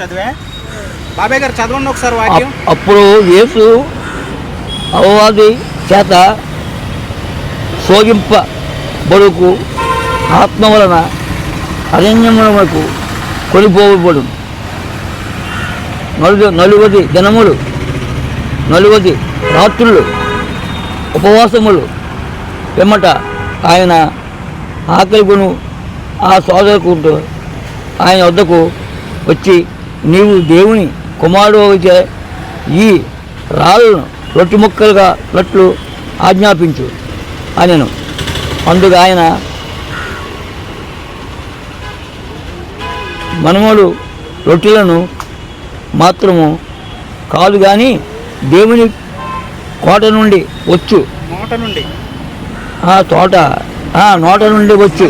చదివే? బాబాయ్ గారు చదవండి ఒకసారి వాక్యం. అప్పుడు యేసు అవవాది చేత శోధింప బడుకు ఆత్మ వలన అరణ్యములకు కొనిపోబడు నలు నలువది దినములు నలువది రాత్రులు ఉపవాసములు పిమ్మట ఆయన ఆకలికును ఆ సోదరుకుంటూ ఆయన వద్దకు వచ్చి నీవు దేవుని కుమారుడు అయితే ఈ రాళ్ళను రొట్టి ముక్కలుగా రొట్లు ఆజ్ఞాపించు అనెను. అందుకు ఆయన మనములు రొట్టెలను మాత్రము కాదు కానీ దేవుని కోట నుండి వచ్చు. నోట నుండి. ఆ తోట. ఆ నోట నుండి వచ్చు.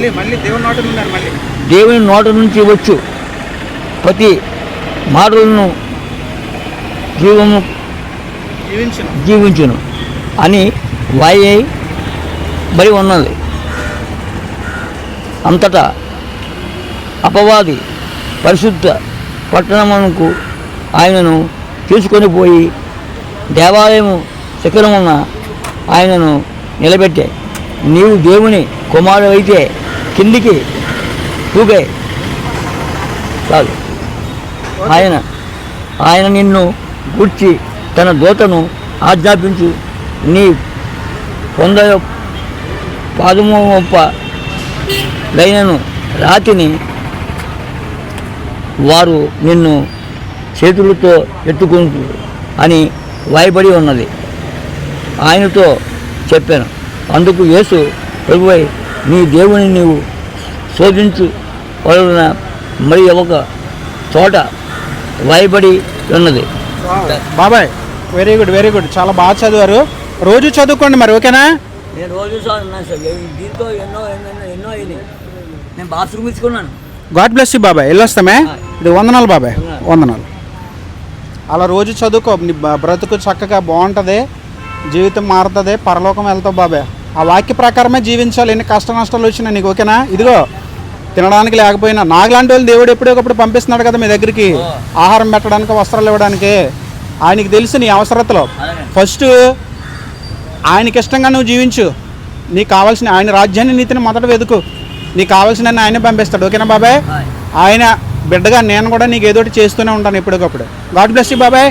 దేవుని నోట నుంచి వచ్చు. ప్రతి మాటలను జీవము జీవించిన. అని వాయి బలి ఉన్నది. అంతటా అపవాది పరిశుద్ధ పట్టణమునకు ఆయనను తీసుకొని పోయి దేవాలయము శిఖరమున ఆయనను నిలబెట్టే. నీవు దేవుని కుమారుడు అయితే కిందికి తూగే చాలు. ఆయన ఆయన నిన్ను గుర్చి తన దూతను ఆజ్ఞాపించు. నీ పొంద పాదమొప్ప లైనను రాతిని వారు నిన్ను చేతులతో ఎత్తుకుంటు అని వాయబడి ఉన్నది. ఆయనతో చెప్పాను. అందుకు యేసు ప్రభువై నీ దేవుని నీవు శోధించు. వలన మరి ఒక చోట వాయబడి ఉన్నది. బాబాయ్ వెరీ గుడ్ వెరీ గుడ్ చాలా బాగా చదివారు. రోజు చదువుకోండి మరి ఓకేనా? నేను రోజు దీంతో ఎన్నో ఎన్నో ఎన్నో అయినాయి. నేను బాత్రూమ్ ఇచ్చుకున్నాను. గాడ్ బ్లెస్ యూ బాబాయ్. వెళ్ళొస్తామే? ఇది వందనాలు బాబాయ్. వందనాలు. అలా రోజు చదువుకో. నీ బ్రతుకు చక్కగా బాగుంటుంది. జీవితం మారుతుంది. పరలోకం వెళ్తావు బాబాయ్. ఆ వాక్య ప్రకారమే జీవించాలి. ఎన్ని కష్ట నష్టాలు వచ్చినా నీకు ఓకేనా? ఇదిగో. తినడానికి లేకపోయినా నాకులాంటి వాళ్ళు దేవుడు ఎప్పుడొకప్పుడు పంపిస్తున్నాడు కదా మీ దగ్గరికి. ఆహారం పెట్టడానికి వస్త్రాలు ఇవ్వడానికి. ఆయనకి తెలుసు నీ అవసరతలో. ఫస్ట్ ఆయనకి ఇష్టంగా నువ్వు జీవించు. నీకు కావాల్సిన ఆయన రాజ్యాన్ని నీతిని మొదట వెతుకు. నీకు కావాల్సిన ఆయన పంపిస్తాడు. ఓకేనా బాబాయ్? ఆయన బిడ్డగా నేను కూడా నీకు ఏదో చేస్తూనే ఉంటాను ఎప్పటికప్పుడు గాడ్ బ్లెస్ యూ బాబాయ్.